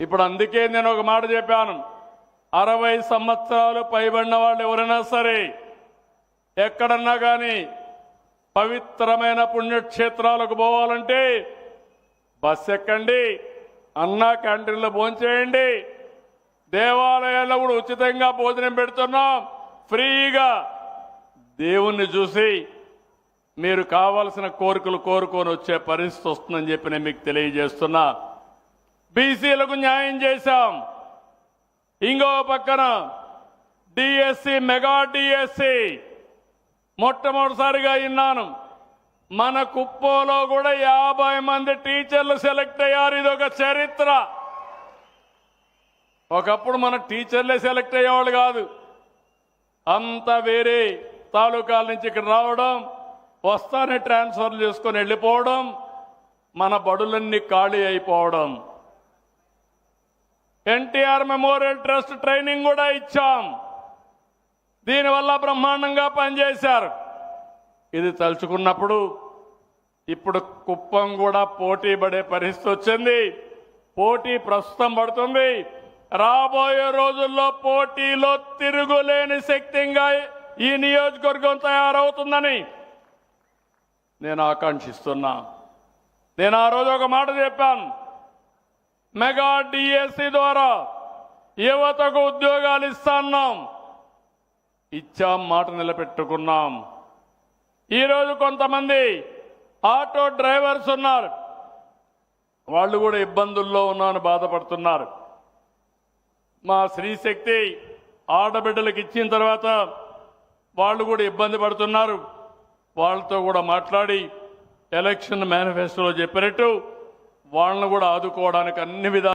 ఇప్పుడు అందుకే నేను ఒక మాట చెప్పాను. అరవై సంవత్సరాలు పైబడిన వాళ్ళు ఎవరైనా సరే ఎక్కడన్నా కానీ పవిత్రమైన పుణ్యక్షేత్రాలకు పోవాలంటే బస్ ఎక్కండి అన్నా క్యాంటీన్లో భోంచేయండి. దేవాలయాల్లో కూడా ఉచితంగా భోజనం పెడుతున్నాం. ఫ్రీగా. దేవుణ్ణి చూసి మీరు కావాల్సిన కోరికలు కోరుకొని వచ్చే పరిస్థితి వస్తుందని చెప్పి నేను మీకు తెలియజేస్తున్నా. బీసీలకు న్యాయం చేశాం. ఇంకో పక్కన డిఎస్సి మెగా డిఎస్సి మొట్టమొదటిసారిగా విన్నాను. మన కుప్పోలో కూడా యాభై మంది టీచర్లు సెలెక్ట్ అయ్యారు. ఇది ఒక చరిత్ర. ఒకప్పుడు మన టీచర్లే సెలెక్ట్ అయ్యేవాళ్ళు కాదు. అంతా వేరే తాలూకాల నుంచి ఇక్కడ రావడం వస్తానే ట్రాన్స్ఫర్ చేసుకొని వెళ్ళిపోవడం మన బడులన్నీ ఖాళీ అయిపోవడం. ఎన్టీఆర్ మెమోరియల్ ట్రస్ట్ ట్రైనింగ్ కూడా ఇచ్చాం. దీనివల్ల బ్రహ్మాండంగా పనిచేశారు. ఇది తలుచుకున్నప్పుడు ఇప్పుడు కుప్పం కూడా పోటీ పడే పరిస్థితి వచ్చింది. పోటీ ప్రస్తుతం పడుతుంది. రాబోయే రోజుల్లో పోటీలో తిరుగులేని శక్తిగా ఈ నియోజకవర్గం తయారవుతుందని నేను ఆకాంక్షిస్తున్నా. నేను ఆ రోజు ఒక మాట చెప్పాను. మెగా డిఎస్సి ద్వారా యువతకు ఉద్యోగాలు ఇస్తాన్నాం. ఇచ్చాం మాట నిలబెట్టుకున్నాం. ఈరోజు కొంతమంది ఆటో డ్రైవర్స్ ఉన్నారు. వాళ్ళు కూడా ఇబ్బందుల్లో ఉన్నామని బాధపడుతున్నారు. మా శ్రీశక్తి ఆడబిడ్డలకు ఇచ్చిన తర్వాత వాళ్ళు కూడా ఇబ్బంది పడుతున్నారు. వాళ్ళతో కూడా మాట్లాడి ఎలక్షన్ మేనిఫెస్టోలో చెప్పినట్టు వాళ్ళను కూడా ఆదుకోవడానికి అన్ని విధాలు